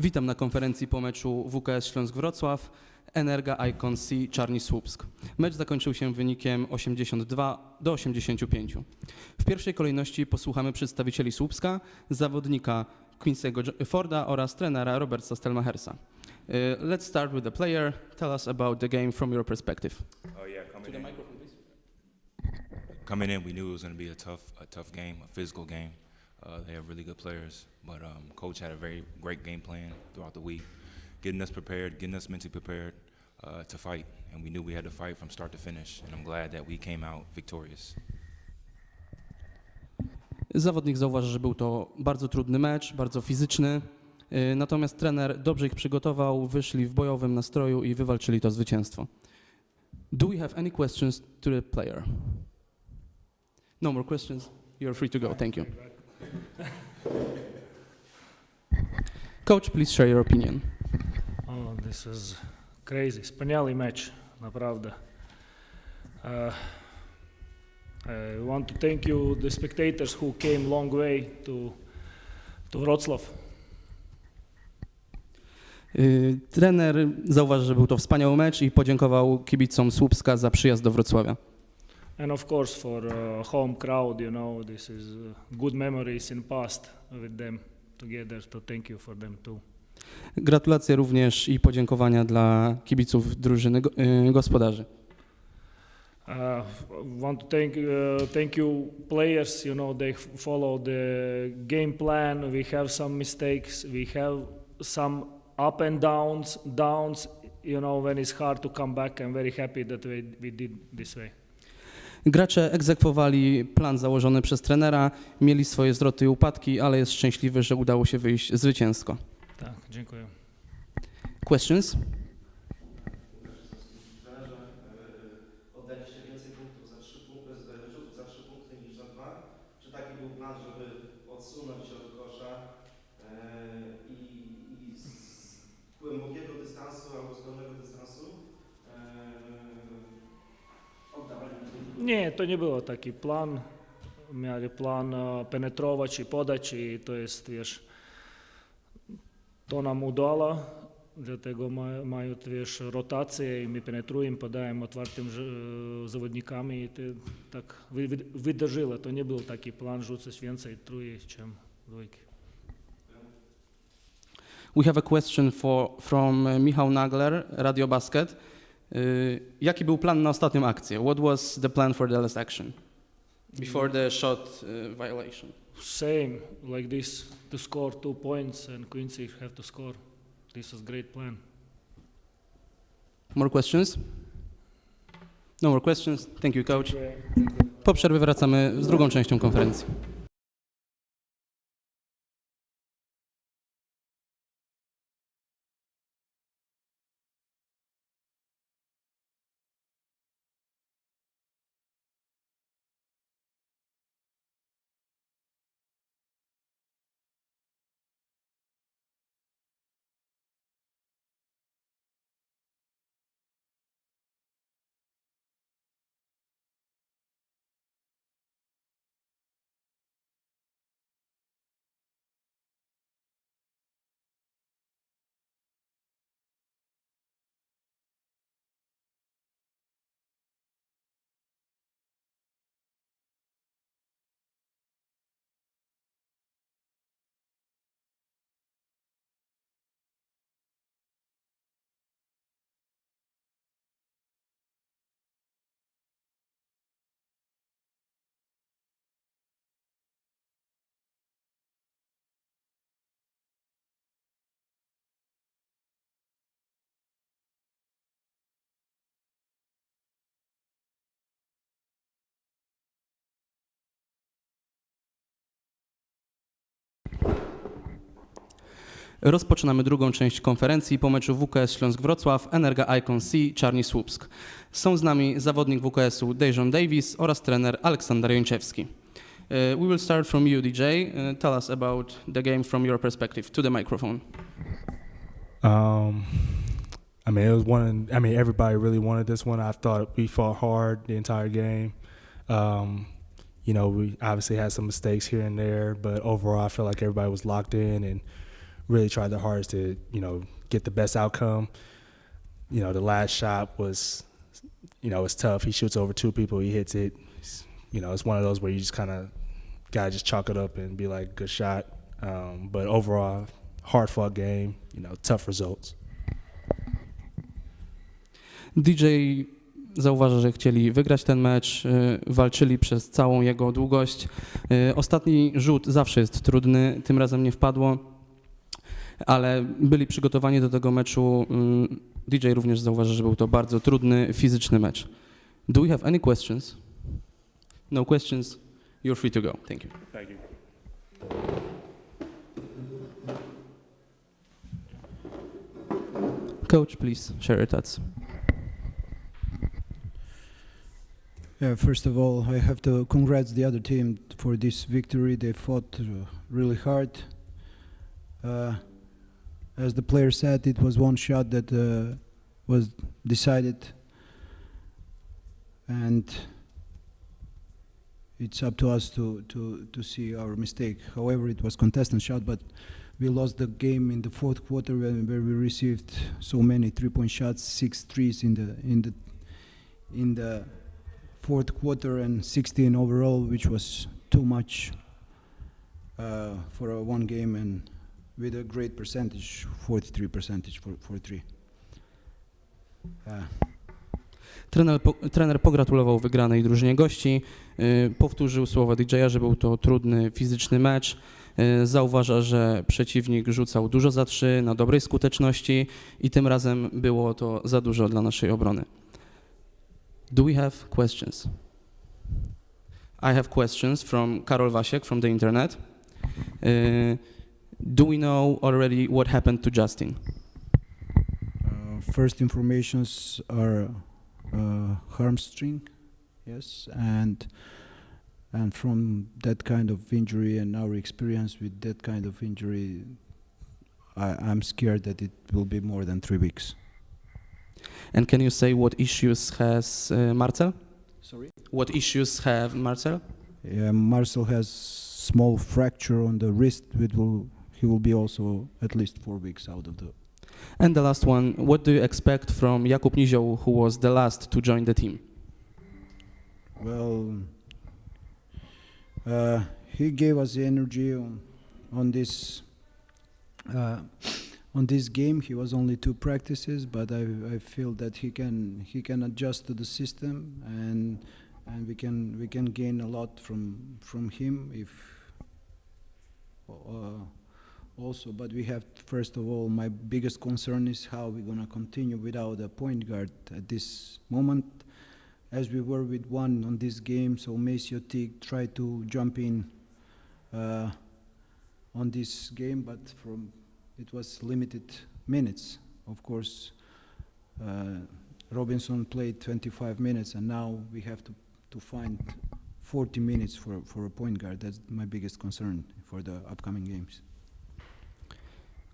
Witam na konferencji po meczu WKS Śląsk-Wrocław, Energa Icon C Czarni Słupsk. Mecz zakończył się wynikiem 82 do 85. W pierwszej kolejności posłuchamy przedstawicieli Słupska, zawodnika Quincy'ego Forda oraz trenera Roberta Stelmachersa. Uh, let's start with the player. Tell us about the game from your perspective. Oh yeah, coming in. Coming in, we knew it was going to be a tough, a tough game, a physical game. Uh, they have really good players, but um, coach had a very great game plan throughout the week, getting us prepared, getting us mentally prepared uh, to fight, and we knew we had to fight from start to finish. And I'm glad that we came out victorious. Zawodnik zauważy, że był to bardzo trudny mecz, bardzo fizyczny. y, Natomiast trener dobrze ich przygotował, wyszli w bojowym nastroju i wywalczyli to zwycięstwo. Do we have any questions to the player? No more questions. You're free to go. Thank you. Coach, please share your opinion. Oh, this is crazy. Wspaniały mecz, naprawdę. Uh, I want to thank you, the spectators who came long way to, to Wrocław. Y, Trener zauważy, że był to wspaniały mecz i podziękował kibicom Słupska za przyjazd do Wrocławia. And of course for uh, home crowd, you know, this is uh, good memories in past with them together, so thank you for them too. Gratulacje również i podziękowania dla kibiców drużyny go- y, gospodarzy. Uh, want to thank uh, thank you players. You know they follow the game plan. We have some mistakes. We have some up and downs. Downs. You know when it's hard to come back. I'm very happy that we, we did this way. Gracze egzekwowali plan założony przez trenera, mieli swoje zwroty i upadki, ale jest szczęśliwy, że udało się wyjść zwycięsko. Tak, dziękuję. Questions? trenerze, y, oddaliście więcej punktów za trzy punkty, z- rzutów za trzy punkty niż za dwa. Czy taki był plan, żeby odsunąć się od kosza y, i, i z głębokiego dystansu albo z pełnego dystansu y, oddawali punkt? Nie, to nie było taki plan. Mieli plan uh, penetrować i podać i to jest, wiesz, to nam udało. Dlatego ma, mają, wiesz, rotację i my penetrujemy, podajemy otwartym że- zawodnikami i to tak wy, wy, wydarzyło. To nie był taki plan rzucać więcej trójek, czym dwójki. We have a question for, from uh, Michał Nagler, Radio Basket. Y, Jaki był plan na ostatnią akcję? What was the plan for the last action? Before the shot y, violation. Same, like this, to score two points and Quincy have to score. This was great plan. More questions? No more questions. Thank you, coach. Po przerwie wracamy z drugą częścią konferencji. Rozpoczynamy drugą część konferencji po meczu WKS Śląsk-Wrocław, Energa Icon C, Czarni Słupsk. Są z nami zawodnik WKS-u Dejon Davis oraz trener Aleksander Jończewski. Uh, we will start from you, DJ. Uh, tell us about the game from your perspective. To the microphone. Um, I mean, it was one. I mean, everybody really wanted this one. I thought we fought hard the entire game. Um, you know, we obviously had some mistakes here and there, but overall, I felt like everybody was locked in and really tried their hardest to you know get the best outcome. You know, the last shot was, you know, it's tough. He shoots over two people, he hits it. You know, it's one of those where you just kind of gotta just chalk it up and be like, good shot. Um, but overall, hard fought game. You know, tough results. DJ zauważa, że chcieli wygrać ten mecz, walczyli przez całą jego długość. Ostatni rzut zawsze jest trudny, tym razem nie wpadło, ale byli przygotowani do tego meczu. Y, DJ również zauważa, że był to bardzo trudny fizyczny mecz. Do we have any questions? No questions? You're free to go. Thank you. Thank you. Coach, please share your thoughts. Yeah, first of all, I have to congrats the other team for this victory. They fought uh, really hard. Uh, as the player said, it was one shot that uh, was decided, and it's up to us to, to, to see our mistake. However, it was contestant shot, but we lost the game in the fourth quarter when, where we received so many three-point shots, six threes in the in the in the fourth quarter and 16 overall, which was too much uh, for a one game and with a great percentage, 43 percentage for, for three. Uh, Trener, po, trener pogratulował wygranej drużynie gości, y, powtórzył słowa DJ-a, że był to trudny fizyczny mecz. Y, zauważa, że przeciwnik rzucał dużo za trzy na dobrej skuteczności i tym razem było to za dużo dla naszej obrony. Do we have questions? I have questions from Karol Wasiek from the internet. Y, do we know already what happened to Justin? uh, first informations are uh, hamstring, yes, and and from that kind of injury and our experience with that kind of injury, I, I'm scared that it will be more than three weeks. And can you say what issues has uh, Marcel? Sorry. What issues have Marcel? Yeah, Marcel has small fracture on the wrist. Which will he will be also at least four weeks out of the. And the last one, what do you expect from Jakub Nizioł, who was the last to join the team? Well, uh, he gave us the energy on, on this. Uh, on this game, he was only two practices, but I, I feel that he can he can adjust to the system, and and we can we can gain a lot from from him if. Uh, also, but we have first of all, my biggest concern is how we're gonna continue without a point guard at this moment as we were with one on this game, so Maceo Teague tried to jump in uh, on this game, but from it was limited minutes. Of course, uh, Robinson played 25 minutes, and now we have to, to find 40 minutes for, for a point guard. That's my biggest concern for the upcoming games.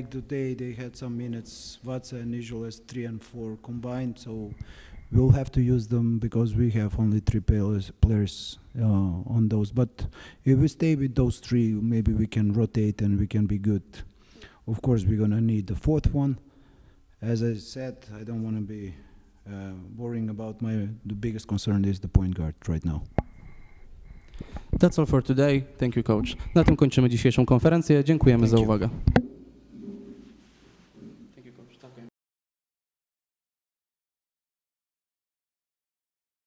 like today they had some minutes. Vatsa and Nijol as three and four combined, so we'll have to use them because we have only three players, players uh, on those. But if we stay with those three, maybe we can rotate and we can be good. Of course, we're gonna need the fourth one. As I said, I don't want to be uh, worrying about my. The biggest concern is the point guard right now. That's all for today. Thank you, coach. Na tym kończymy dzisiejszą konferencję. Dziękujemy Thank za you. uwagę.